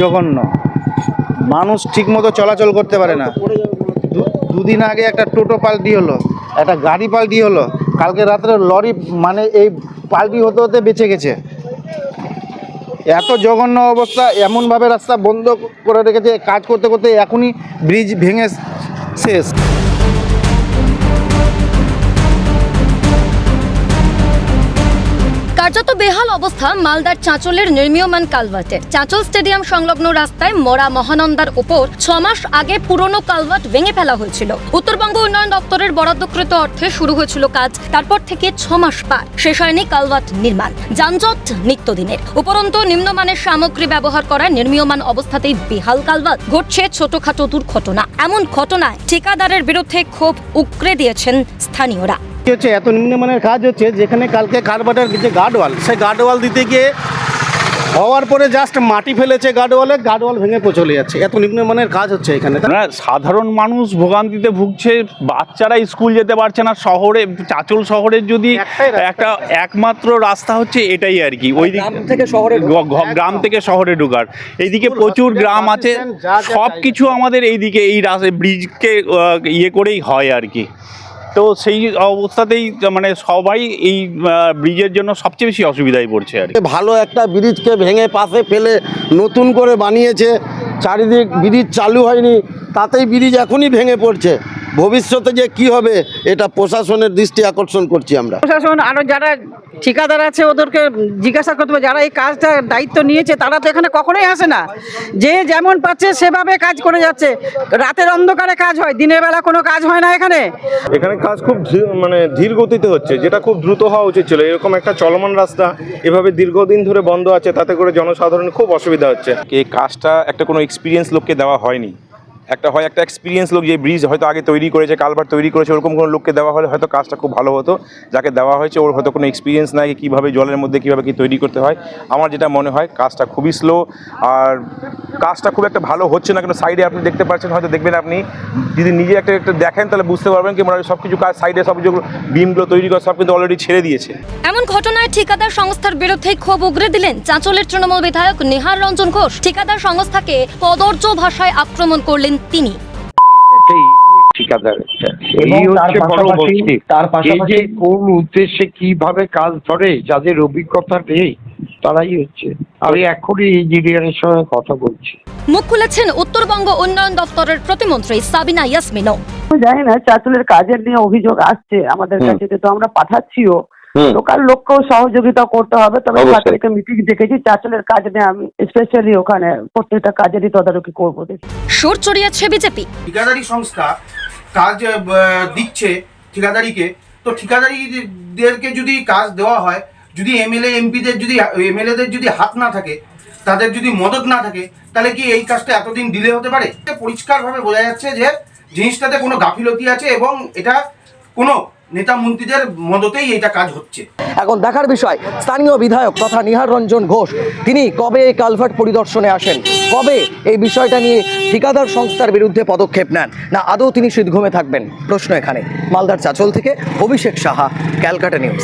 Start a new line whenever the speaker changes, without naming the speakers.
জঘন্য। মানুষ ঠিক মতো চলাচল করতে পারে না। দুদিন আগে একটা টোটো পাল্টি হলো, একটা গাড়ি পাল্টি হলো, কালকে রাত্রে লরি মানে এই পাল্টি হতে হতে বেঁচে গেছে। এত জঘন্য অবস্থা, এমনভাবে রাস্তা বন্ধ করে রেখেছে, কাজ করতে করতে এখনই ব্রিজ ভেঙে শেষ।
কার্যত বেহাল অবস্থা মালদার চাঁচলের নির্মীয়মান কালভার্টের চাঁচল স্টেডিয়াম সংলগ্ন রাস্তায় মরা মহানন্দার ওপর ছ মাস আগে পুরনো কালভার্ট ভেঙে ফেলা হয়েছিল। উত্তরবঙ্গ উন্নয়ন দপ্তরের বরাদ্দকৃত অর্থে শুরু হয়েছিল কাজ, তারপর থেকে ছ মাস পার। শেষ হয়নি কালভার্ট নির্মাণ, যানজট নিত্যদিনের। উপরন্তু নিম্নমানের সামগ্রী ব্যবহার করায় নির্মীয়মান অবস্থাতেই বেহাল কালভার্ট। ঘটছে ছোটখাটো দুর্ঘটনা। এমন ঘটনায় ঠিকাদারের বিরুদ্ধে ক্ষোভ উকরে দিয়েছেন স্থানীয়রা।
হচ্ছে এত নিম্নমানের কাজ হচ্ছে যেখানে কালকে কারবাটার যে গার্ডওয়াল সেই গার্ডওয়াল দিতে গিয়ে হওয়ার পরে জাস্ট মাটি ফেলেছে গার্ডওয়ালে গার্ডওয়াল ভেঙে চলে যাচ্ছে। এত নিম্নমানের কাজ হচ্ছে এখানে।
সাধারণ মানুষ ভোগান্তিতে ভুগছে বাচ্চারা স্কুল যেতে পারছে না শহরে চাচল শহরের যদি একটা একমাত্র রাস্তা হচ্ছে এটাই আর কি। ওই দিক
থেকে শহরে
গ্রাম থেকে শহরে ঢোকার। এইদিকে প্রচুর গ্রাম আছে সব কিছু আমাদের এইদিকে এই ব্রিজকে ইয়ে করেই হয় আর কি। তো সেই অবস্থাতেই মানে সবাই এই ব্রিজের জন্য সবচেয়ে বেশি অসুবিধায় পড়ছে আর
ভালো একটা ব্রিজকে ভেঙে পাশে ফেলে নতুন করে বানিয়েছে। চারিদিক ব্রিজ চালু হয়নি, তাতেই ব্রিজ এখনই ভেঙে পড়ছে। ভবিষ্যতে যে কি হবে এটা প্রশাসনের দৃষ্টি আকর্ষণ করছি আমরা।
প্রশাসন আরও যারা ঠিকাদার আছে ওদেরকে জিজ্ঞাসা করতে হবে যারা এই কাজটা দায়িত্ব নিয়েছে তারা তো এখানে কখনোই আসে না। যে যেমন পাচ্ছে সেভাবে কাজ করে যাচ্ছে। রাতের অন্ধকারে কাজ হয় দিনের বেলা কোনো কাজ হয় না এখানে।
এখানে কাজ খুব ধী- মানে ধীর গতিতে হচ্ছে যেটা খুব দ্রুত হওয়া উচিত ছিল। এরকম একটা চলমান রাস্তা এভাবে দীর্ঘদিন ধরে বন্ধ আছে তাতে করে জনসাধারণের খুব অসুবিধা হচ্ছে।
এই কাজটা একটা কোনো এক্সপিরিয়েন্স লোককে দেওয়া হয়নি। একটা হয় একটা এক্সপিরিয়েন্স লোক যে ব্রিজ হয়তো আগে তৈরি করেছে কালভার তৈরি করেছে, ওরকম কোনো লোককে দেওয়া হলে হয়তো কাজটা খুব ভালো হতো। যাকে দেওয়া হয়েছে, ওর হয়তো কোনো এক্সপিরিয়েন্স নাই কীভাবে জলের মধ্যে কীভাবে কী তৈরি করতে হয়। আমার যেটা মনে হয়, কাজটা খুবই স্লো আর কাজটা খুব একটা ভালো হচ্ছে না, কিন্তু সাইডে আপনি দেখতে পাচ্ছেন, হয়তো দেখবেন আপনি, যদি নিজে একটা একটা দেখেন, তাহলে বুঝতে পারবেন কি মোটামুটি সব কিছু কাজ সাইডে সব যেগুলো বিমগুলো তৈরি করা সব কিন্তু অলরেডি ছেড়ে দিয়েছে।
এমন ঘটনায় ঠিকাদার সংস্থার বিরুদ্ধে ক্ষোভ উগরে দিলেন চাঁচলের তৃণমূল বিধায়ক নিহার রঞ্জন ঘোষ। ঠিকাদার সংস্থাকে কদর্য ভাষায় আক্রমণ করলেন তিনি।
এবং
এই
তার পাশাপাশি
কোন উদ্দেশ্যে কীভাবে কাজ ধরে যাদের অভিজ্ঞতা নেই তারাই হচ্ছে। আমি এখনই ইঞ্জিনিয়ারের সঙ্গে কথা বলছি।
মুখ খুলেছেন উত্তরবঙ্গ উন্নয়ন দপ্তরের প্রতিমন্ত্রী সাবিনা ইয়াসমিনও।
জানি না চাঁচলের কাজের নিয়ে অভিযোগ আসছে আমাদের কাছে তো আমরা পাঠাচ্ছিও। লোকাল লোককেও সহযোগিতা করতে হবে। তবে। তাদেরকে মিটিং দেখেছি চাঁচলের কাজ নিয়ে আমি স্পেশালি ওখানে প্রত্যেকটা কাজেরই তদারকি করব দেখি।
সুর চড়িয়েছে বিজেপি।
ঠিকাদারি সংস্থা কাজ দিচ্ছে ঠিকাদারিকে। তো ঠিকাদারিদেরকে যদি কাজ দেওয়া হয় যদি এমএলএ এমপিদের যদি এমএলএদের যদি হাত না থাকে তাদের যদি মদত না থাকে তাহলে কি এই কাজটা এতদিন ডিলে হতে পারে? পরিষ্কারভাবে বোঝা যাচ্ছে যে জিনিসটাতে কোনো গাফিলতি আছে এবং এটা কোনো নেতা মন্ত্রীদের মদতেই এটা কাজ হচ্ছে।
এখন দেখার বিষয়, স্থানীয় বিধায়ক তথা নিহার রঞ্জন ঘোষ, তিনি কবে এই কালভার্ট পরিদর্শনে আসেন? কবে এই বিষয়টা নিয়ে ঠিকাদার সংস্থার বিরুদ্ধে পদক্ষেপ নেন? না, আদৌ তিনি শীতঘুমে থাকবেন? প্রশ্ন এখানে। মালদার চাচল থেকে অভিষেক সাহা, ক্যালকাটা নিউজ।